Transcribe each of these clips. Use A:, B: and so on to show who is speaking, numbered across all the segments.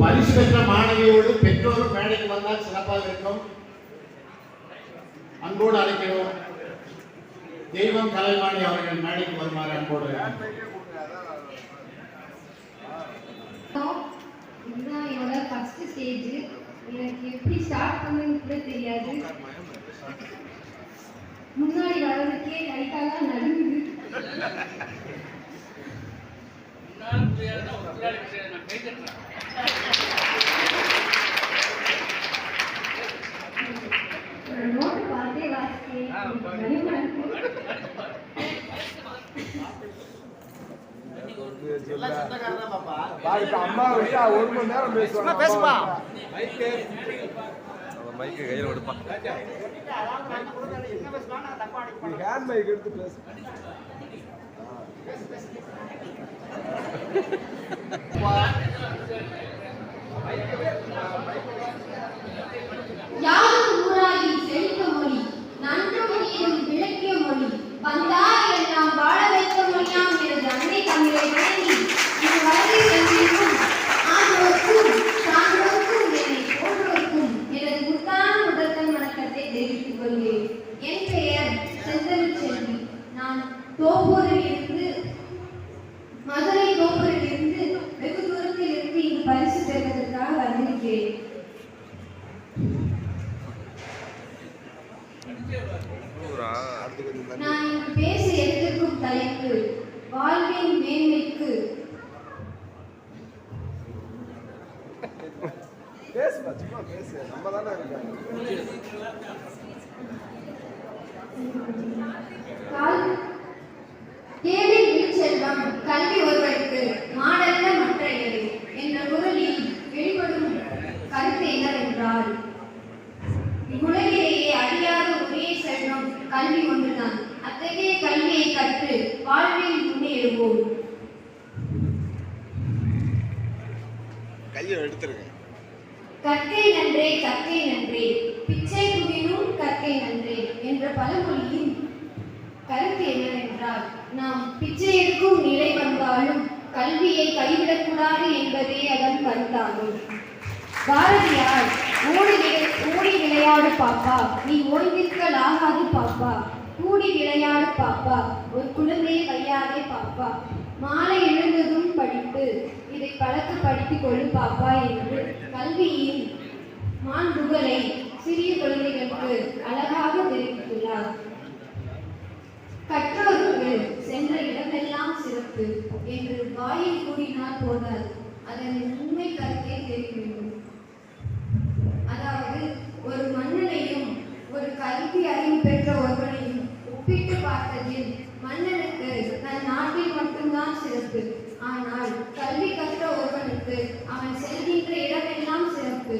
A: பரிசு பெற்ற மாணவியோடு பெற்றோரும் மேடைக்கு வந்தால் சிறப்பாக இருக்கும். அன்போடு அழைக்கிறோம். தெய்வம் கலைவாணி அவர்கள் மேடைக்கு வருமாறு அன்போடு.
B: இதுதான் என்னோட ஃபர்ஸ்ட் ஸ்டேஜ் எனக்கு எப்படி ஸ்டார்ட் பண்ணணும்னு கூட தெரியாது. முன்னாடி வர்றதுக்கே லைட்டாலாம் நடுங்குது. பார்த்தே வாசிக்கேன்
C: அம்மா விட்டா ஒரு மணி நேரம் பேசுவாங்க
D: பேசுப்பா.
E: அவன் மைக்கு கையில் கொடுப்பான்
C: ஹேண்ட் மைக் எடுத்து பேசு
B: யாரும் ஊராகி செழித்த மொழி நன்றும் நீரும் விளக்கிய மொழி வந்தார் எல்லாம் வாழ வைத்த மொழியாம் எனது அன்னை தமிழை வணங்கி இது வளர்ந்து சென்றிருக்கும். ஆண்டோருக்கும் சான்றோருக்கும் என்னை போன்றோருக்கும் எனது முத்தான முதற்கண் வணக்கத்தை தெரிவித்துக் கொள்கிறேன். என் பெயர் செந்தமிழ் செல்வி. நான் தோப்பூரில் இருந்து கல்வி ஒருவருக்கு மாடல்ல மற்ற எது என்ற குரலில் வெளிப்படும் கருத்து என்னவென்றால் இவ்வுலகிலேயே அழியாத ஒரே செல்வம் கல்வி ஒன்றுதான். அத்தகைய கல்வியை கற்று வாழ்வில் முன்னேறுவோம்.
C: கையை எடுத்துருங்க.
B: கற்கை நன்றே. பிச்சை குவினும் கற்கை நன்றே என்ற பழமொழியின் கருத்து என்னவென்றால் நாம் பிச்சை எடுக்கும் நிலை வந்தாலும் கல்வியை கைவிடக்கூடாது என்பதே அதன் கருத்தாகும். பாரதியார் ஓடி விளை- ஓடி விளையாடு பாப்பா நீ ஓய்ந்திருக்கல் ஆகாது பாப்பா கூடி விளையாடு பாப்பா ஒரு குழந்தையை வையாதே பாப்பா மாலை எழுந்ததும் படிப்பு இதை பழக்க படித்துக் கொள்ளு பாப்பா என்று கல்வியின் மாண்புகளை சிறிய குழந்தைகளுக்கு அழகாக தெரிவித்துள்ளார். கற்றோருக்கு சென்ற இடமெல்லாம் சிறப்பு என்று வாயில் கூறினால் போதாது. அதன் உண்மை கருத்தை தெரிவிக்கும் அதாவது ஒரு மன்னனையும் ஒரு கல்வி அறிவு பெற்ற ஒருவனையும் ஒப்பிட்டு பார்த்ததில் மன்னனுக்கு தன் நாட்டில் மட்டும்தான் சிறப்பு. ஆனால் கல்வி கற்ற ஒருவனுக்கு அவன் செல்கின்ற இடமெல்லாம் சிறப்பு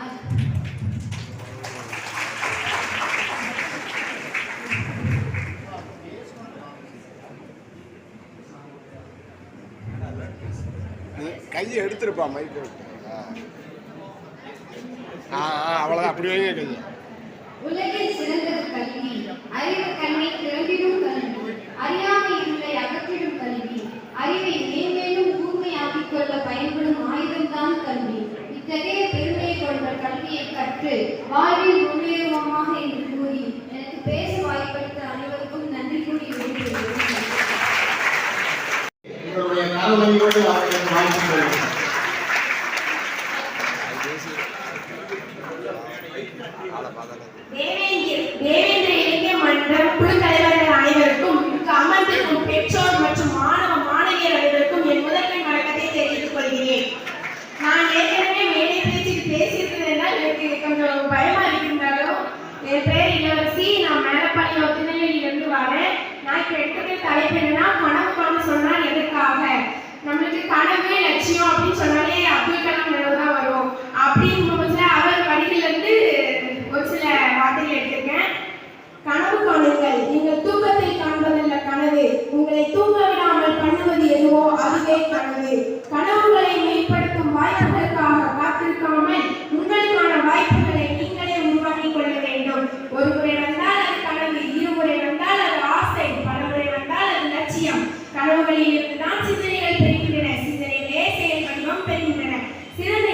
B: அ-
C: நீ கையை எடுத்துருப்பா மைக் விட்டு. ஆ ஆ அவ்வளோதான் அப்படி வைங்க கையை
B: உலகில் சிறந்தது கல்வி அறிவு கண்ணை திரண்டிடும் கல்வி அறியாமை இருளை அகற்றிடும் கல்வி அறிவை மேன்மேலும் கூர்மையாக்கிக் கொள்ள பயன்படும் ஆயுதம்தான் கல்வி. இத்தகைய பெருமையை கொண்ட கல்வியை கற்று வாழ்வில் முன்னேறுவோமாக என்று கூறி எனக்கு பேச வாய்ப்பளித்த அனைவருக்கும் நன்றி கூறி விடைபெறுகிறேன்
A: உங்களுடைய கரவழியோடு அவர்களுக்கு வாழ்த்துக்கள்
E: ஆளை பார்த்தாலே
F: தேவேந்திர தேவேந்திர இலக்கிய மன்றம் குழு தலைவர்கள் அனைவருக்கும் இங்கு அமர்ந்திருக்கும் பெற்றோர் மற்றும் மாணவ மாணவியர் அனைவருக்கும் என் முதன்மை வணக்கத்தை தெரிவித்துக் கொள்கிறேன் நான் ஏற்கனவே மேடை பேச்சில் பேசியிருக்கிறதால் எனக்கு கொஞ்சம் பயமா இருக்கின்றாலும் என் பேர் இளவரசி நான் மேலப்பாளையம் திருநெல்வேலியிலிருந்து வரேன் நான் இப்போ எடுத்துக்கிற தலைப்பு என்னன்னா கனவு காண சொன்னால் எதற்காக நம்மளுக்கு கனவு லட்சியம் அப்படின்னு சொன்னாலே அப்துல் கலாம் நினைவு தான் வரும் அப்படின்னு பட்சத்தில் அவர் வரிகளிலிருந்து ஒரு சில வார்த்தைகள் எடுத்திருக்கேன் கனவு காணுங்கள் நீங்கள் தூக்கத்தை காண்பதல்ல கனவு உங்களை தூங்க விடாமல் பண்ணுவது எதுவோ அதுவே கனவு கனவுகளை மேம்படுத்தும் வாய்ப்புகளுக்காக காத்திருக்காமல் உங்களுக்கான வாய்ப்புகளை நீங்களே உருவாக்கிக் கொள்ள வேண்டும் ஒரு முறை வந்தால் அது கனவு இருமுறை வந்தால் அது ஆசை பலமுறை வந்தால் அது லட்சியம் கனவுகளில் இருந்து தான் சிந்தனைகள் பெறுகின்றன சிந்தனைகளே செயல் வடிவம் பெறுகின்றன சிறந்த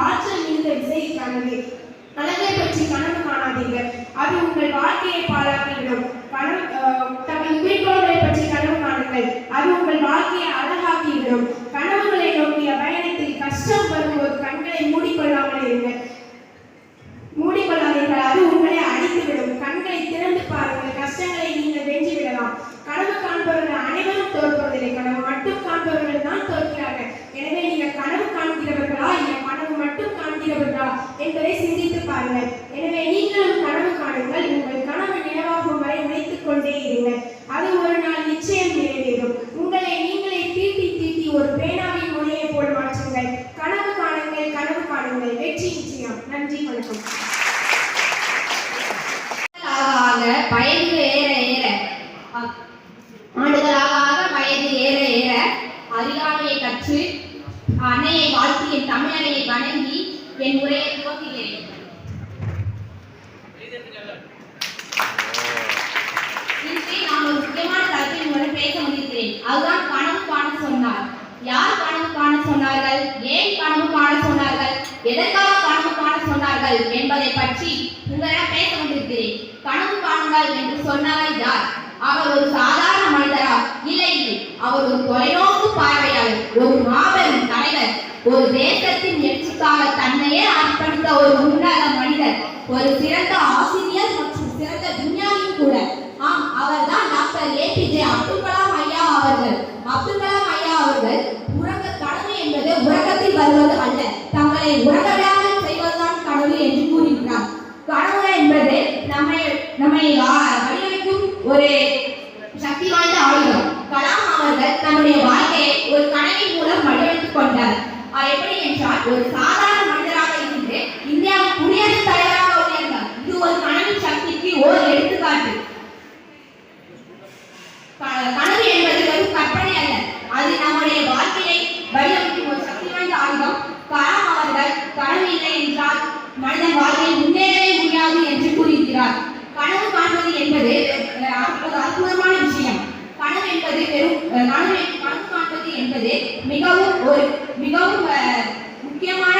F: ஆற்றல் மிகுந்த விசையை காணவே அழகை பற்றி கனவு காணாதீர்கள் அது உங்கள் வாழ்க்கையை பாழாக்கிவிடும் கனவு அஹ், தங்கள் குறிக்கோள்களை பற்றி கனவு காணுங்கள் அது உங்கள் வாழ்க்கையை அழகாக்கிவிடும் கனவுகளை நோக்கிய பயணத்தில் கஷ்டம் வரும்போது கண்களை மூடிக்கொள்ளாமல் இருங்கள் மூடிக்கொள்ளாதீர்கள் அது உங்களை அழித்துவிடும் கண்களை திறந்து பாருங்கள் கஷ்டங்களை நீங்கள் வென்று விடலாம் கனவு காண்பவர்கள் அனைவரும் தோற்பதில்லை கனவு மட்டும் காண்பவர்கள் தான் தோற்கிறார்கள் எனவே நீங்கள் கனவு காண்கிறவர்களா இல்லை கனவு மட்டும் காண்கிறவர்களா என்பதை சிந்தித்து பாருங்கள் எனவே நீங்களும் கனவு காணுங்கள் உங்கள் கனவு நினைவாகும் வரை உழைத்துக் கொண்டே இருங்கள். அது ஒரு நாள் நிச்சயம் நிறைவேறும். உங்களை நீங்களே தீட்டி தீட்டி ஒரு பேனாவின் முனையை போல் மாற்றுங்கள். கனவு காணுங்கள் கனவு காணுங்கள். வெற்றி நிச்சயம். நன்றி வணக்கம்.
G: ஆக வயது ஏற ஏற. ஆண்டுகளாக வயது ஏற ஏற. அறியாமையை கற்று அன்னையை வாழ்த்தி என் தமிழனையை வணங்கி என் உரையை துவக்குகிறேன் இன்று நான் ஒரு முக்கியமான தலைப்பின் மூலம் பேச வந்திருக்கிறேன் அதுதான் கனவு காண சொன்னார் யார் கனவு காண சொன்னார்கள் ஏன் கனவு காண சொன்னார்கள் எதற்காக கனவு காண சொன்னார்கள் என்பதை பற்றி உங்களிடம் பேச வந்திருக்கிறேன் கனவு என்று சொன்னவர் யார்? அவர் ஒரு சாதாரண மனிதரா? இல்லை. இல்லை அவர் ஒரு தொலைநோக்கு பார்வையாளர் ஒரு மாபெரும் தலைவர். ஒரு தேசத்தின் எழுச்சிக்காக தன்னையே அர்ப்பணித்த ஒரு உன்னத மனிதர் ஒரு சிறந்த ஆசிரியர் மற்றும் சிறந்த விஞ்ஞானியும் கூட ஆம் அவர்தான் டாக்டர் ஏபிஜே அப்துல் கலாம் ஐயா அவர்கள் அப்துல் கலாம் ஐயா அவர்கள் உறக்க கனவு என்பது உறக்கத்தில் வருவது அல்ல தங்களை உறக்க விடாமல் செய்வதுதான் கனவு என்று கூறுகிறார் கனவு என்பது நம்மை நம்மை வா- வடிவமைக்கும் ஒரு சக்தி வாய்ந்த ஆயுதம். கலாம் அவர்கள் தன்னுடைய வாழ்க்கையை ஒரு கனவின் மூலம் வடிவமைத்துக் கொண்டார். அது எப்படி என்றால் ஒரு சாதாரண மனிதராக இருந்து இந்தியாவின் குடியரசுத் தலைவராக உயர்ந்தார். இது ஒரு கனவின் சக்திக்கு ஒரு எடுத்துக்காட்டு. கனவு என்பது வெறும் கற்பனை அல்ல. அது நம்முடைய வாழ்க்கையை வடிவமைக்கும் ஒரு சக்தி வாய்ந்த ஆயுதம். கலாம் அவர்கள் கனவு இல்லை என்றால் மனிதன் வாழ்க்கையை முன்னேறவே முடியாது என்று கூறியிருக்கிறார். என்பது ஒரு அற்புதமான விஷயம். பணம் என்பது வெறும் பணம் கனவு காண்பது என்பது மிகவும் ஒரு மிகவும் முக்கியமான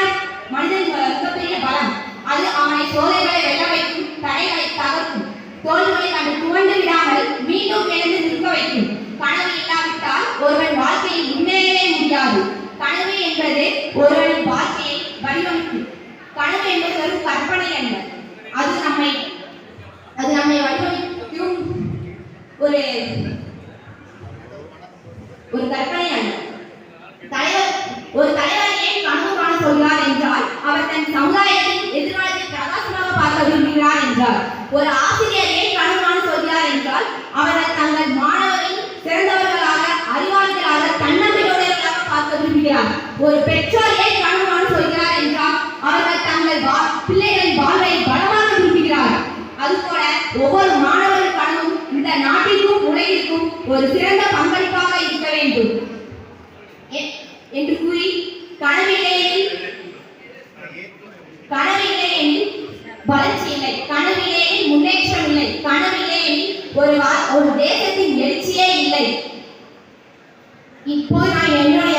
G: மனிதன் மிகப்பெரிய பலம். அது அவனை சோதனைகளை வெல்ல வைக்கும் தடைகளை தகர்க்கும். தோல்விகளை கண்டு துவண்டு விடாமல் மீண்டும் எழுந்து நிற்க வைக்கும். கனவு இல்லாவிட்டால் ஒருவன் வாழ்க்கையில் முன்னேறவே முடியாது. கனவு என்பது ஒருவனின் வாழ்க்கையை வடிவமைக்கும். கனவு என்பது ஒரு கற்பனை அல்ல. அது நம்மை அது நம்மை வடிவமைக்கும் ஒரு ஒரு கற்பனை தலைவர் ஒரு தலைவர் ஏன் கனவு காண சொல்கிறார் என்றால் அவர் தன் சமுதாயத்தின் எதிர்காலத்தை பிரகாசமாக பார்க்க விரும்புகிறார் என்றார். ஒரு ஆசிரியர் ஏன் கனவு காண சொல்கிறார் என்றால் அவர்கள் தங்கள் மாணவரின் சிறந்தவர்களாக அறிவாளிகளாக தன்னம்பிக்கையுடையவர்களாக பார்க்க விரும்புகிறார். ஒரு பெற்றோர் ஏன் கனவு காண சொல்கிறார் என்றால் அவர்கள் தங்கள் பிள்ளைகளின் வாழ்வை பலமாக விரும்புகிறார் அதுபோல ஒவ்வொரு மாணவர் ஒரு சிறந்த பங்களிப்பாக இருக்க வேண்டும். என்று கூறி கனவிலேயில் கனவிலேயில் வளர்ச்சி இல்லை. கனவிலேயில் முன்னேற்றம் இல்லை. கனவிலேயில் ஒரு ஒரு தேசத்தின் எழுச்சியே இல்லை. இப்போ நான் என்னுடைய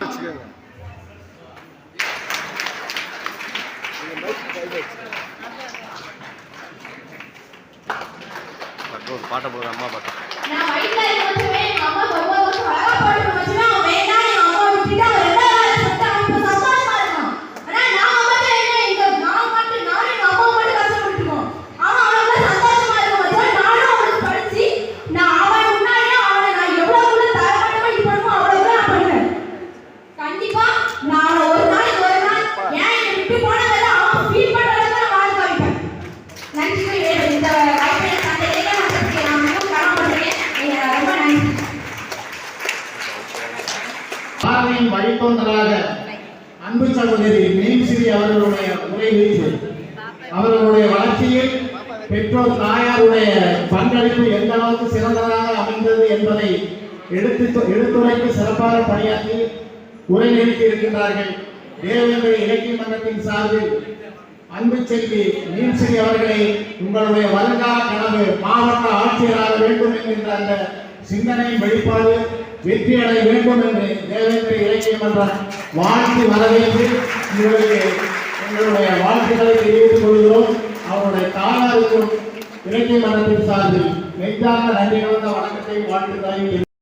C: வச்சுக்கோங்க
H: ஒரு பாட்டை போடுற அம்மா பாட்டு
G: நான் வயித்துல இருக்கும்போது எங்க அம்மா ரொம்ப வருஷம் அழகா பாட்டு வச்சுனா அவன் வேண்டாம் எங்க அம்மா விட்டுட்டு அவன் ரெண்டாவது சொல்லிட்டு அவன் இப்ப சந்தோஷமா இருக்கான் ஆனா நான் மட்டும் என்ன எங்க நான் மட்டும் நானும் எங்க அம்மா மட்டும் கஷ்டப்பட்டுருக்கோம் அவன் அவனுக்கு சந்தோஷமா இருக்க வச்சா நானும் அவனுக்கு படிச்சு நான் அவன் முன்னாடியே அவனை நான் எவ்வளவு கூட தரமாட்டமா இது பண்ணுமோ அவ்வளவு கூட நான் பண்ணுவேன் கண்டிப்பா நான் அவனை ஒரு நாளைக்கு ஒரு நாள் ஏன் என்னை விட்டு போனதில்ல அவன் ஃபீல் பண்ற அளவுக்கு நான் வாழ வைப்பேன் நன்றி இந்த வாய்ப்பை அந்த இளைஞர்களுக்கு நான் மிகவும் கடமைப்படுறேன் எனக்கு ரொம்ப நன்றி
A: பாரதியின் வழித்தோன்றலாக அன்பு சகோதரி மீன்சிறி அவர்களுடைய உரை வீச்சு அவர்களுடைய வளர்ச்சியில் பெற்றோர் தாயாருடைய பங்களிப்பு எந்த அளவுக்கு சிறந்ததாக அமைந்தது என்பதை எடுத்து எடுத்துரைத்து சிறப்பாக பணியாற்றி உரை நிறுத்தி இருக்கின்றார்கள் தேவேந்திர இலக்கிய மன்றத்தின் சார்பில் அன்பு செல்வி மீன்சிறி அவர்களை உங்களுடைய வருங்கால கனவு மாவட்ட ஆட்சியராக வேண்டும் என்கின்ற அந்த சிந்தனை வெளிப்பாடு வெற்றி அடைய வேண்டும் என்று தேவேந்திர இலக்கிய மன்றம் வாழ்த்து வரவேற்று உங்களுக்கு எங்களுடைய வாழ்த்துக்களை தெரிவித்துக் கொள்கிறோம். அவருடைய தாயாருக்கும் இலக்கிய மன்றத்தின் சார்பில் மெய்தான நன்றி கலந்த வணக்கத்தை வாழ்த்துக்களை